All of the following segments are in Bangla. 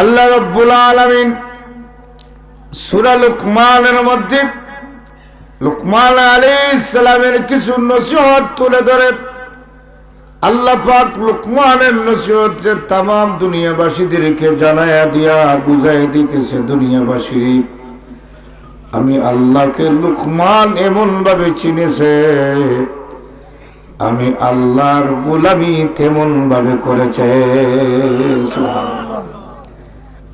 আল্লাহ রব্বুল আলমিন সুরা লুকমানের মধ্যে লুকমান আলী ইসলামের কিছু নসিহত তুলে ধরে। আল্লাহ পাক লুকমানের নসিহতে তাম দুনিয়াবাসীদেরকে জানায়া দিয়া বুঝাই দিতেছে দুনিয়াবাসী আমি আল্লাহকে লুকমান এমন ভাবে চিনেছে, আমি আল্লাহর গোলামি তেমন ভাবে করেছে।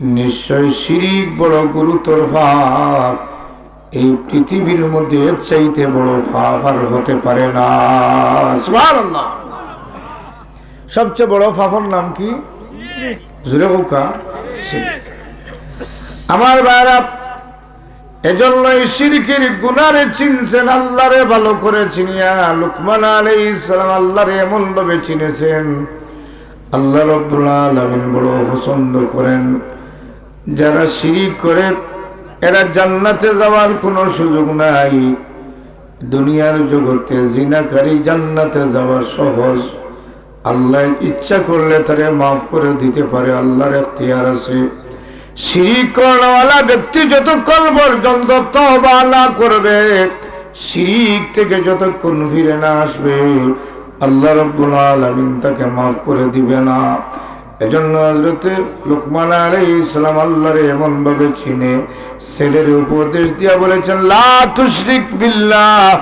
নিশ্চয় শিরিক বড় গুরুতর ভাব এই পৃথিবীর মধ্যে এর চাইতে বড় ফাফ আর হতে পারে না। সবচেয়ে বড় ফাফার নাম কি? আমার ভাইরা, এজন্যই শিরকের গুনারে চিনছেন, আল্লাহরে ভালো করে চিনিয়া লুকমান আলাইহিস সালাম আল্লাহরে এমন ভাবে চিনেছেন। আল্লাহ রব্বুল বড় পছন্দ করেন। যারা শিরিক করে, এরা জান্নাতে যাওয়ার কোনো সুযোগ নাই। দুনিয়ার জগতে জিনাকারী জান্নাতে যাওয়া সহজ। আল্লাহ ইচ্ছা করলে তারে মাফ করে দিতে পারে, আল্লাহর এখতিয়ার আছে। শিরিক ব্যক্তি যতক্ষণ পর্যন্ত তবা না করবে, শিরিক থেকে যতক্ষণ ফিরে না আসবে, আল্লাহ রব্বুল আলামিন তাকে মাফ করে দিবে না। এজন্য হজরতে লোকমান ইসলাম আল্লাহরে এমন ভাবে চিনে, ছেলের উপদেশ দিয়া বলেছেন, লা বিল্লাহ,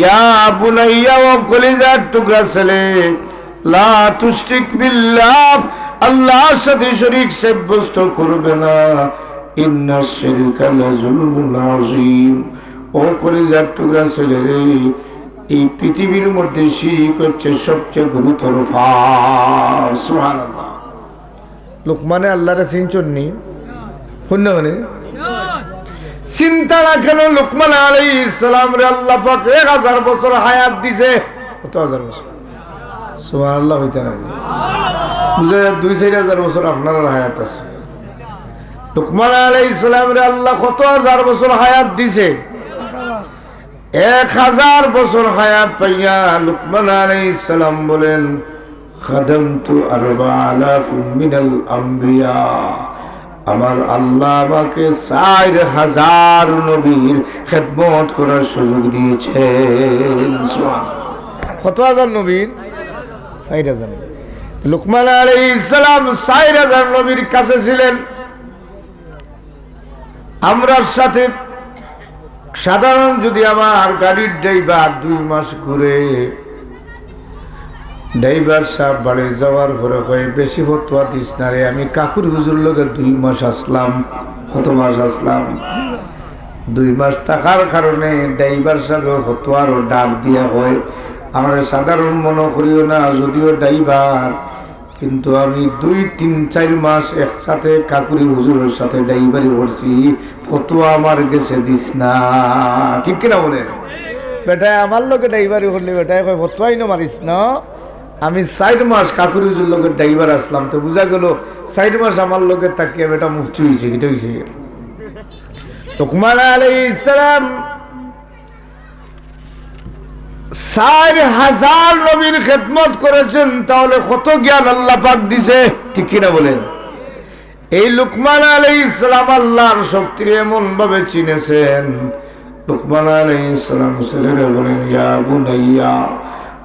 ইয়া বুনাইয়া ও কলিজার টুকরা ছেলে সাথে সাব্যস্ত করবে না। ইন্না শিরকা লাযুলমুন আযীম। ও কলিজার টুকরা ছেলে রে, এই পৃথিবীর মধ্যে শিরিক হচ্ছে সবচেয়ে গুরুতর ফাস সুবহানাল্লাহ। লোকমানে আল্লাহরে চিনচন্নি। শূন্য মানে চিন্তা না কেন লোকমান আলাই ইসলাম রে আল্লাহ পাক এক হাজার বছর হায়াত দিছে। কত হাজার বছর? সুমান আল্লাহ হইতে না বুঝে দুই চার হাজার বছর আপনার হায়াত আছে। লোকমান আলাই ইসলাম রে আল্লাহ কত হাজার বছর হায়াত দিছে। এক হাজার বছর হায়াত পাইয়া লুকমান আলাই ইসলাম বলেন খাদমতু আরবা মিনাল আম্বিয়া আমার আল্লাহ আমাকে চার হাজার নবীর খেদমত করার সুযোগ দিয়েছেন। কত হাজার নবীর? চার হাজার লুকমান আলী ইসলাম চার হাজার নবীর কাছে ছিলেন। আমরার সাথে সাধারণ যদি আমার গাড়ির ড্রাইভার দুই মাস ঘুরে ড্রাইভার সাহেব বাড়ি যাওয়ার পরে কয়ে, বেশি ফতুয়া দিস না রে, আমি কাকুর হুজুর লোকে দুই মাস আসলাম। কত মাস আসলাম? দুই মাস থাকার কারণে ড্রাইভার সাহেব ফতুয়ারও ডাক দিয়া হয় আমার সাধারণ মনে করিও না, যদিও ড্রাইভার, কিন্তু আমি দুই, তিন, চার মাস একসাথে কাকুরি হুজুরের সাথে ড্রাইভারি করছি, ফতুয়া আমার গেছে দিস না। ঠিক কিনা বলে বেটায়, আমার লোকে ড্রাইভারি করলে, বেটায়, কয় ফতুয়াই না মারিস, না? আমি সাইড মাস কাকুরিজুর লোকের ড্রাইভার আসলাম, তো বুঝা গেল সাইড মাস আমার লোকের তাকিয়ে বেটা মুফতি হয়েছে এটা হয়েছে লোকমান আলাই ইসলাম চার হাজার নবীর খেদমত করেছেন, তাহলে কত জ্ঞান আল্লাহ পাক দিছে, ঠিক কিনা বলেন? এই লুকমান আলাই ইসলাম আল্লাহর শক্তির এমন ভাবে চিনেছেন। লুকমান আলাই ইসলাম ছেলেরা বলেন, ইয়া বুনাইয়া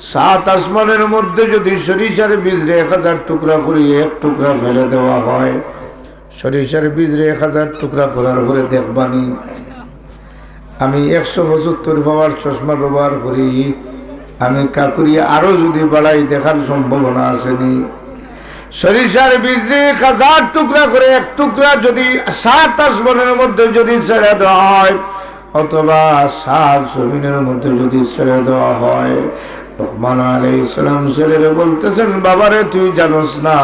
সাত আসমানের মধ্যে যদি সরিষার বীজ রে এক হাজার টুকরা করি এক টুকরা ফেলে দেওয়া হয়, সরিষার বীজ রে এক হাজার টুকরা করার পরে দেখবানি। আমি একশো পঁচাত্তর পাওয়ার চশমা ব্যবহার করি, আমি কাকুরি আরও যদি বাড়াই দেখার সম্ভাবনা আসেনি। সরিষার বীজ রে এক হাজার টুকরা করে এক টুকরা যদি সাত আসমানের মধ্যে যদি ছেড়ে দেওয়া হয়, অথবা সাত জমিনের মধ্যে যদি ছেড়ে দেওয়া হয় রহমান আলাই ইসলাম ছেলেরে বলতেছেন, বাবারে, তুই জানোস না,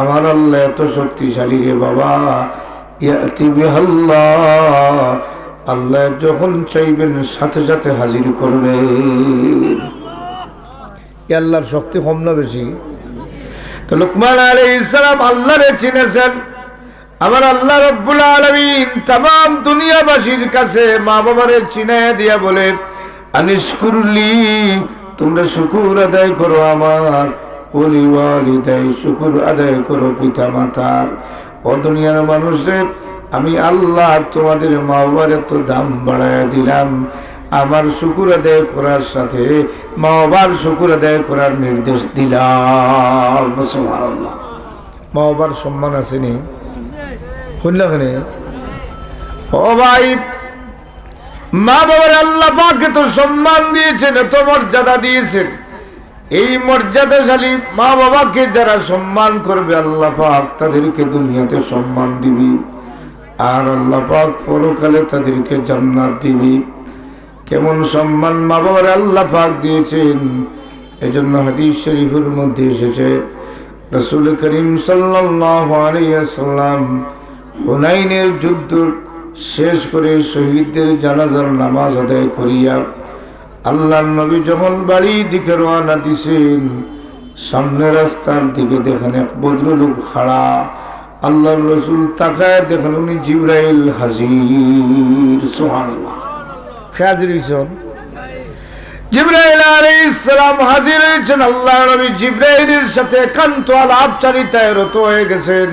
আমার আল্লাহ এত শক্তিশালী রে বাবা। আল্লাহ যখন চাইবেন সাথে সাথে হাজির করবে। আল্লাহর শক্তি কম না বেশি। তো লুকমান আলী ইসলাম আল্লাহরে চিনেছেন। আমার আল্লাহ রব্বুল আলমিন তাম দুনিয়াবাসীর কাছে মা বাবারে চিনে দিয়া বলে আনিসকুরলি তোমরা শুকুর আদায় করো আমার। ওলি ওয়ালিদাই শুকুর আদায় করো পিতা মাতার। ও দুনিয়ার মানুষের আমি আল্লাহ তোমাদের মা বাবার এত দাম বাড়ায় দিলাম। আমার শুকুর আদায় করার সাথে মা বাবার শুকুর আদায় করার নির্দেশ দিলাম। সুবহানাল্লাহ। মা বাবার সম্মান আসেনি শুনলাখানে ও ভাই মা বাবার আল্লাহ পাকে তো সম্মান দিয়েছেন এত মর্যাদা দিয়েছেন। এই মর্যাদাশালী মা বাবাকে যারা সম্মান করবে, আল্লাহ পাক তাদেরকে দুনিয়াতে সম্মান দিবি। আর আল্লাহ পাক পরকালে তাদেরকে জান্নাত দিবি। কেমন সম্মান মা বাবার আল্লাহ পাক দিয়েছেন, এজন্য হাদিস শরীফের মধ্যে এসেছে, রসুল করিম সাল্লাল্লাহু আলাইহি সাল্লাম হুনাইনের যুদ্ধ শেষ করে শহীদদের জানাজার নামাজ আদায় করিয়া আল্লাহ নবী যখন বাড়ির দিকে রওনা দিছেন, সামনে রাস্তার দিকে দেখেন এক ভদ্রলোক খাড়া। আল্লাহ রসুল তাকায় দেখেন উনি জিব্রাইল হাজির আলাইহিস সালাম হাজির হয়েছেন আল্লাহ নবী জিব্রাইলের সাথে একান্ত আলাপ চারিতায় রত হয়ে গেছেন।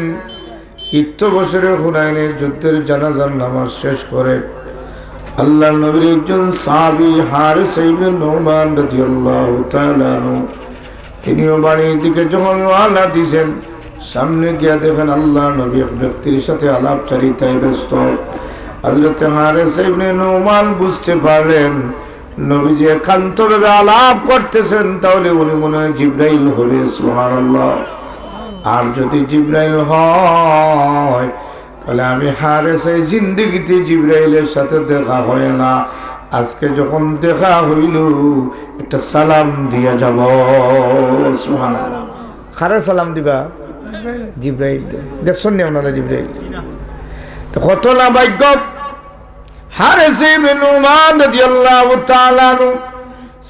ইত্য বছরে হুনাইনের যুদ্ধের জানাজার নামাজ শেষ করে আল্লাহ নবীর একজন সাহাবি হার সাইবে নোমান রাদিয়াল্লাহু তাআলা তিনিও বাড়ির দিকে যখন রওনা দিছেন সামনে গিয়া দেখেন আল্লাহ নবী ব্যক্তির সাথে আলাপ চারিতায় ব্যস্ত। হযরত হারেস ইবনে নোমান বুঝতে পারলেন, নবীজি একান্তভাবে আলাপ করতেছেন, তাহলে উনি মনে হয় জিব্রাইল হবে সুবহানাল্লাহ। আর যদি জিব্রাইল হয়, তাহলে আমি হারে সেই জিন্দিগিতে জিব্রাইলের সাথে দেখা হয় না। আজকে যখন দেখা হইল, একটা সালাম দিয়া যাব। খারে সালাম দিবা? জিব্রাইল দেখছেন নি আপনারা জিব্রাইল? কত না ভাগ্য।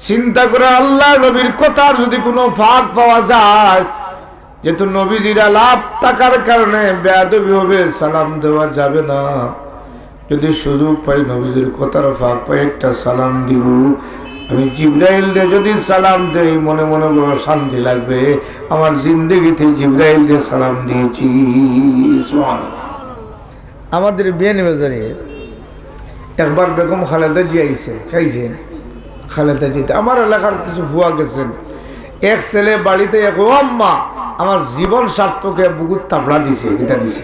চিন্তা করে আল্লাহ নবীর কথার যদি কোনো ফাঁক পাওয়া যায় যেহেতু নবীজিরা লাভ থাকার কারণে বেয়াদবি হবে, সালাম দেওয়া যাবে না। যদি সুযোগ পাই নবীজির কথার ফাঁক পাই, একটা সালাম দিব। আমি জিব্রাইল রে যদি সালাম দেই, মনে মনে বড় শান্তি লাগবে। আমার জিন্দগিতে জিব্রাইল রে সালাম দিয়েছি আমাদের বিয়ে নিবেদনে একবার বেগম খালেদা জি আইছে, খাইছেন? খালেদা জিতে। আমার এলাকার কিছু ভুয়া গেছেন। এক ছেলে বাড়িতে এক ও আম্মা আমার জীবন স্বার্থকে বুকুত তাবড়া দিছে, এটা দিছে।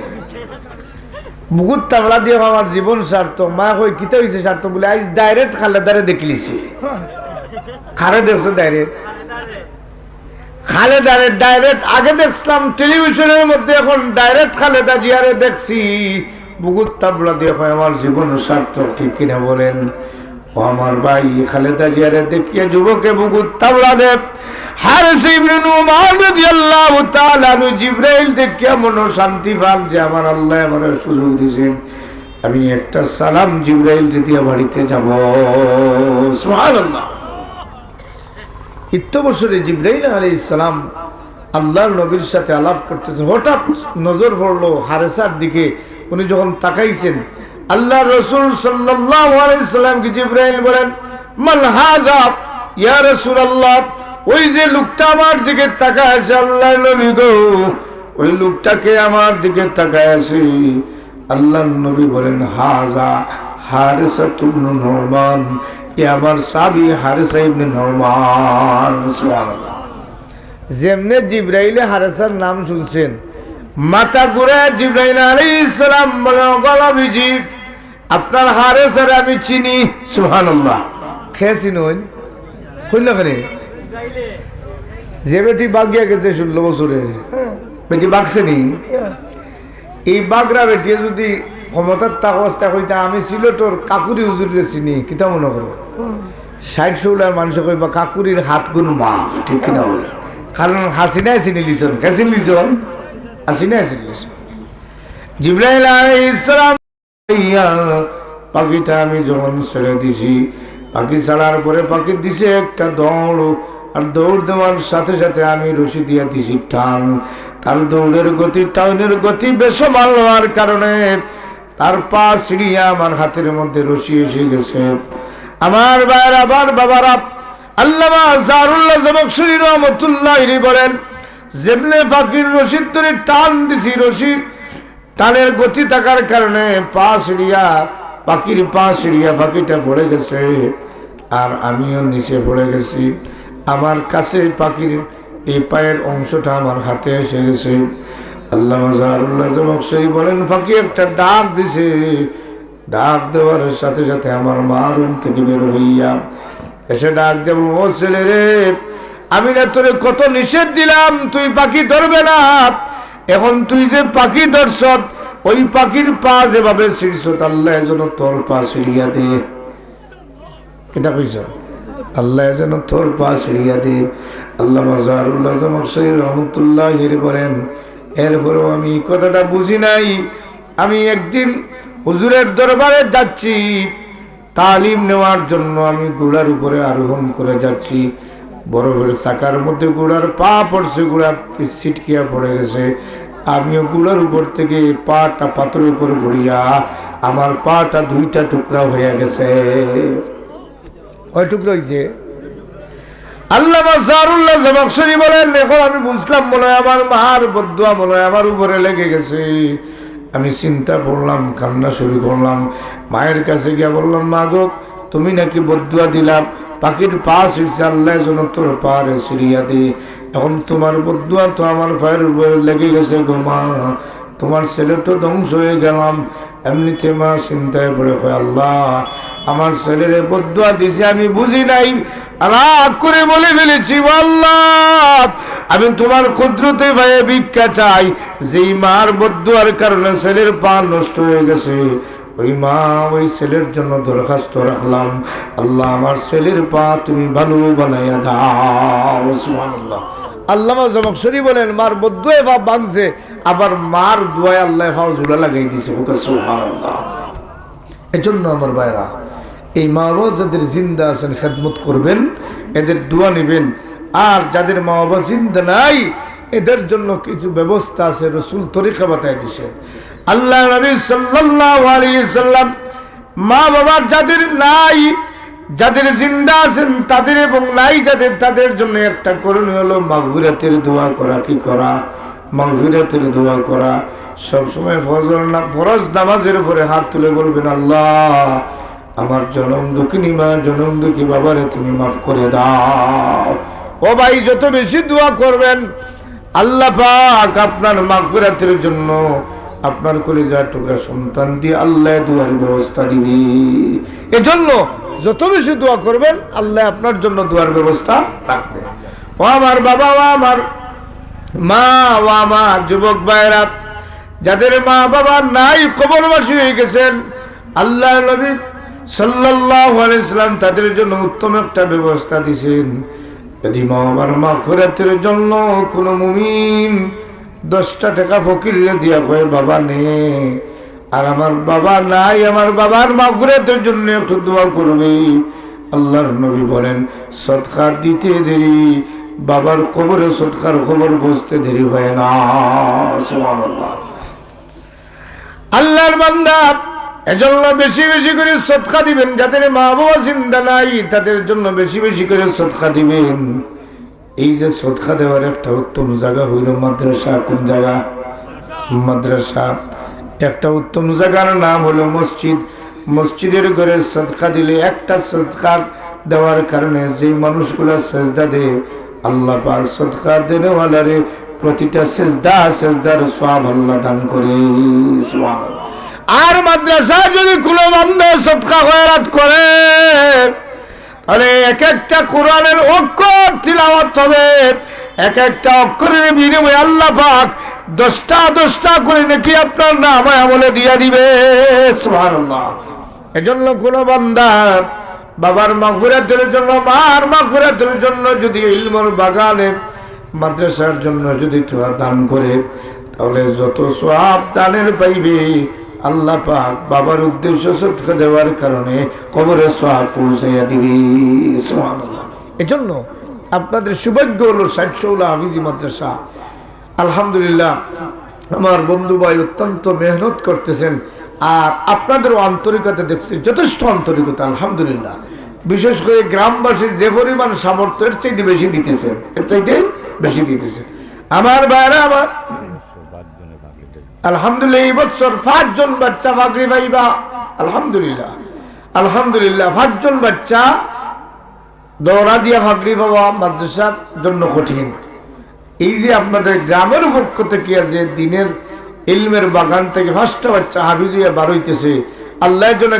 বুকুত তাবড়া দিয়ে আমার জীবন স্বার্থ, মা কই, কিতা হয়েছে স্বার্থ বলে? আজ ডাইরেক্ট খালেদারে দেখলিছি। খারে দেখছ ডাইরেক্ট খালেদারে ডাইরেক্ট আগে দেখছিলাম টেলিভিশনের মধ্যে এখন ডাইরেক্ট খালেদা জিয়ারে দেখছি। বুকুত তাবড়া দিয়ে হয় আমার জীবন সার্থক ঠিক কিনা বলেন? ও আমার ভাই খালেদা জিয়ারে দেখিয়ে যুবকে বুকুত তাবড়া দেব। হারিস ইবনে নুমান রাদিয়াল্লাহু জিবরাইল শান্তি পান যে আমার আল্লাহ আমার সুযোগ দিয়েছেন। আমি একটা সালাম জিবরাইল দিয়া বাড়িতে যাব। জিব্রাইল আল্লাহর নবীর সাথে আলাপ করতেছে। হঠাৎ নজর পড়ল হারেসার দিকে। উনি যখন তাকাইছেন আল্লাহ রসুল সাল্লাল্লাহু আলাইহি সাল্লামকে জিব্রাইল বলেন মাল ইয়া রাসূলুল্লাহ? ওই যে লোকটা আমার দিকে তাকায় আছে, আল্লাহ নবী গো। ওই লোকটাকে আমার দিকে তাকায় আছে। আল্লাহ নবী বলেন, হাজা হারেসা তুবনু নরমান। আমার সাবি যেমনে হারেসার নাম শুনছেন আপনার হারে স্যার আমি চিনি। সুবহানাল্লাহ। খেয়েছি নই কইল কেন? যে বেটি বাগিয়া গেছে ষোলো বছরে বেটি বাগছে নি এই বাগরা বেটিয়ে যদি ক্ষমতার তাকসটা কইতা আমি ছিল তোর কাকুরি হুজুরে চিনি কিতা মনে করো? ষাট ষোলার মানুষ কইবা কাকুরির হাত গুণ মাফ? ঠিক কিনা বলে। কারণ হাসিনাই চিনি লিছন কে চিনি লিছন হাসিনাই চিনি লিছন জিব্রাইল আলাইহিস সালাম ইয়া, পাখিটা আমি যখন ছেড়ে দিছি পাখি ছাড়ার পরে পাখি দিছে একটা দৌড় আর দৌড় দেওয়ার সাথে সাথে আমি রশি দিয়ে দিছি টান। তার দৌড়ের গতি টাউনের গতি বেসমাল হওয়ার কারণে তার পা সিঁড়িয়া আমার হাতের মধ্যে রশি এসে গেছে। আমার বাইর আবার বাবারা, আল্লামা বলেন টান দিছি টানের গতি থাকার কারণে পা পা পড়ে গেছে। আর আমিও নিচে পড়ে গেছি। আমার কাছে পাখির এই পায়ের অংশটা আমার হাতে এসে গেছে। আল্লাহ জাহারুল্লাহ জমকশরী বলেন পাখি একটা ডাক দিছে। ডাক দেওয়ার সাথে সাথে আমার মা রুম থেকে বের হইয়া এসে ডাক দেব ও ছেলে রে, আমি না তোরে কত নিষেধ দিলাম, তুই পাখি ধরবে না। এখন তুই যে পাখি ধরছ, ওই পাখির পা যেভাবে ছিড়ছ আল্লাহ যেন তোর পা ছিড়িয়া দে। এটা কইছ? আল্লাহ যেন তোর পা ছিড়িয়া দে। আল্লাহ মজারুল্লাহ জামকশরী রহমতুল্লাহ হিরে বলেন, এরপরেও আমি কথাটা বুঝি নাই। আমি একদিন হুজুরের দরবারে যাচ্ছি। তালিম নেওয়ার জন্য আমি ঘোড়ার উপরে আরোহণ করে যাচ্ছি। বরফের চাকার মধ্যে ঘোড়ার পা পড়ছে ঘোড়া ছিটকিয়া পড়ে গেছে। আমিও ঘোড়ার উপর থেকে পাটা পাথরের উপর পড়িয়া আমার পাটা দুইটা টুকরা হয়ে গেছে। কয় টুকরা হয়েছে আল্লাহ জারুল্লাহ জবাকশরী বলেন, এখন আমি বুঝলাম মনে হয় আমার মার বদুয়া মনে আমার উপরে লেগে গেছে। আমি চিন্তা করলাম, কান্না শুরু করলাম। মায়ের কাছে গিয়া বললাম, মা গো, তুমি নাকি বদুয়া দিলাম। পাখির পা ছিঁড়ছে, আল্লাহ যেন তোর পা রে সিরিয়া দি এখন তোমার বদুয়া তো আমার পায়ের উপরে লেগে গেছে গো মা। তোমার ছেলে তো ধ্বংস হয়ে গেলাম। এমনিতে মা চিন্তায় পড়ে হয় আল্লাহ, আমার ছেলেরে বদুয়া দিছে, আমি বুঝি নাই। রাগ করে বলে ফেলেছি আল্লাহ আমি তোমার ক্ষুদ্রতে ভাইয়ে ভিক্ষা চাই। যেই মার বদুয়ার কারণে ছেলের পা নষ্ট হয়ে গেছে, ওই মা ওই ছেলের জন্য দরখাস্ত রাখলাম। আল্লাহ, আমার ছেলের পা তুমি ভালো বানাইয়া দাও, সুবহানাল্লাহ। আল্লামা জমকশরী বলেন, মার বদুয়ে ভাব বাঁধছে আবার মার দুয়ায় আল্লাহ ভাও জোড়া লাগাই দিছে। ওকে এজন্য আমার ভাইরা, এই মা বাবা যাদের জিন্দা আছেন, খেদমত করবেন, এদের দোয়া নেবেন। আর যাদের মা বাবা জিন্দা নাই, এদের জন্য কিছু ব্যবস্থা আছে, রসুল তরিকা বাতায় দিছে। আল্লাহ নবী সাল্লাম মা বাবার যাদের নাই যাদের জিন্দা আছেন তাদের এবং নাই যাদের, তাদের জন্য একটা করণীয় হলো মাগফিরাতের দোয়া করা। কি করা? মাগফিরাতের দোয়া করা। সবসময় ফজর না, ফরজ নামাজের উপরে হাত তুলে বলবেন, আল্লাহ, আমার জনম দুঃখিনী মা, জনম দুঃখী বাবারে তুমি মাফ করে দাও। ও ভাই, যত বেশি দোয়া করবেন, আল্লাহ পাক আপনার মাগফিরাতের জন্য আপনার করে যা টুকরা সন্তান দিয়ে আল্লাহ দুয়ার ব্যবস্থা দিবে। এজন্য যত বেশি দোয়া করবেন, আল্লাহ আপনার জন্য দোয়ার ব্যবস্থা রাখবে। ও আমার বাবা, ও আমার মা, ও আমার যুবক ভাইরা যাদের মা বাবা নাই, কবরবাসী হয়ে গেছেন আল্লাহ নবী সাল্লাল্লাহু আলাইহি সাল্লাম তাদের জন্য উত্তম একটা ব্যবস্থা দিয়েছেন যদি মা বাবার মা ফেরাতের জন্য কোনো মুমিন দশটা টাকা ফকির দিয়া কয়, বাবা নে, আর আমার বাবা নাই, আমার বাবার মাগুরাতের জন্য একটু দোয়া করবে। আল্লাহর নবী বলেন সৎকার দিতে দেরি, বাবার কবরে সৎকার খবর বুঝতে দেরি হয় না। আল্লাহর বান্দা এজন্য বেশি বেশি করে সৎকা দিবেন, যাদের মা বাবা চিন্তা নাই, তাদের জন্য বেশি বেশি করে সৎকা দিবেন। এই যে সৎকা দেওয়ার একটা উত্তম জায়গা হইল মাদ্রাসা। কোন জায়গা? মাদ্রাসা। একটা উত্তম জায়গার নাম হলো মসজিদ। মসজিদের ঘরে সদকা দিলে একটা সদকা দেওয়ার কারণে যে মানুষগুলা সেজদা দেয়, আল্লাহ পাক সদকা দেনেওয়ালারে প্রতিটা সেজদা, সেজদার সব আল্লাহ দান করে। আর মাদ্রাসা যদি কোনো বান্ধব সৎকা খয়রাত করে তাহলে এক একটা কোরআনের অক্ষর তিলাওয়াত হবে। এক একটা অক্ষরের বিনিময়ে আল্লাহ পাক দশটা দশটা করে নাকি আপনার নাম আমলে দিয়া দিবে। এজন্য কোন বান্দা বাবার মাগফিরাতের জন্য, মার মাগফিরাতের জন্য যদি ইলমর বাগানে মাদ্রাসার জন্য যদি তোরা দান করে, তাহলে যত সব দানের পাইবে আল্লাহ পাক বাবার উদ্দেশ্য সৎকা দেওয়ার কারণে কবরে সব পৌঁছাইয়া দিবি। এজন্য আপনাদের সৌভাগ্য হলো ষাট শৌলা হাফিজি মাদ্রাসা। আলহামদুলিল্লাহ, আমার বন্ধু ভাই অত্যন্ত মেহনত করতেছেন আর আপনাদেরও আন্তরিকতা দেখছি, যথেষ্ট আন্তরিকতা, আলহামদুলিল্লাহ। বিশেষ করে গ্রামবাসীর যে পরিমাণ সামর্থ্য, এর চাইতে বেশি দিতেছে এর চাইতে বেশি দিতেছে আমার ভাইরা, আমার আলহামদুলিল্লাহ, এই বছর পাঁচজন বাচ্চা বাগরি ভাইবা আলহামদুলিল্লাহ। আলহামদুলিল্লাহ, পাঁচজন বাচ্চা দৌড়া দিয়া ভাগরি বাবা মাদ্রাসার জন্য কঠিন। এই যে আপনাদের গ্রামের পক্ষ থেকে যে দিনের ইলমের বাগান থেকে ফার্স্টটা বাচ্চা হাফিজিয়া বার হইতেছে, আল্লাহ জন্য